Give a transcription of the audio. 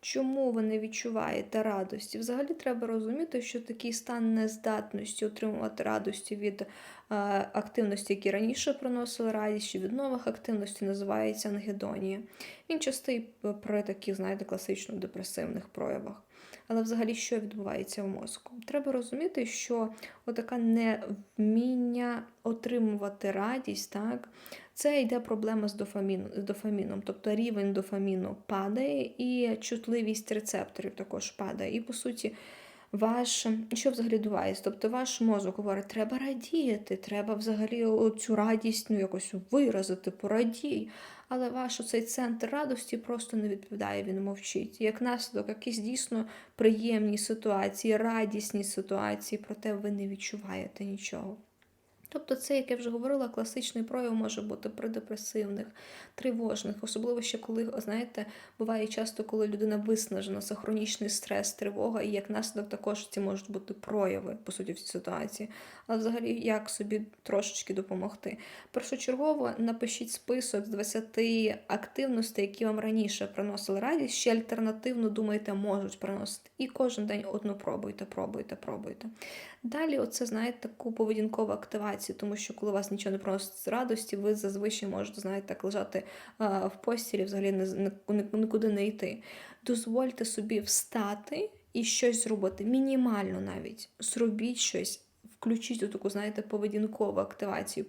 чому ви не відчуваєте радості. Взагалі треба розуміти, що такий стан нездатності отримувати радості від е, активності, які раніше приносили радість, чи від нових активностей, називається ангедонія. Він частий при таких, знаєте, класично депресивних проявах. Але взагалі, що відбувається в мозку? Треба розуміти, що отака невміння отримувати радість, так, це йде проблема з, дофаміну, з дофаміном, тобто рівень дофаміну падає, і чутливість рецепторів також падає. І, по суті, ваш, що взагалі відбувається? Тобто ваш мозок говорить, треба радіти, треба взагалі цю радість ну, якось виразити, порадій. Але ваш цей центр радості просто не відповідає, він мовчить. Як наслідок, якісь дійсно приємні ситуації, радісні ситуації, проте ви не відчуваєте нічого. Тобто, це, як я вже говорила, класичний прояв може бути при депресивних, тривожних, особливо ще коли, знаєте, буває часто, коли людина виснажена, це хронічний стрес, тривога, і як наслідок також ці можуть бути прояви, по суті, в цій ситуації. Але взагалі, як собі трошечки допомогти? Першочергово напишіть список з 20 активностей, які вам раніше приносили радість, ще альтернативно думаєте, можуть приносити. І кожен день одну пробуйте, пробуйте, пробуйте. Далі, оце, знаєте, таку поведінкову активацію, тому що коли у вас нічого не приносить радості, ви зазвичай можете, знаєте, так лежати а, в постілі, взагалі не, не, нікуди не йти. Дозвольте собі встати і щось зробити. Мінімально навіть. Зробіть щось, включіть таку, знаєте, поведінкову активацію.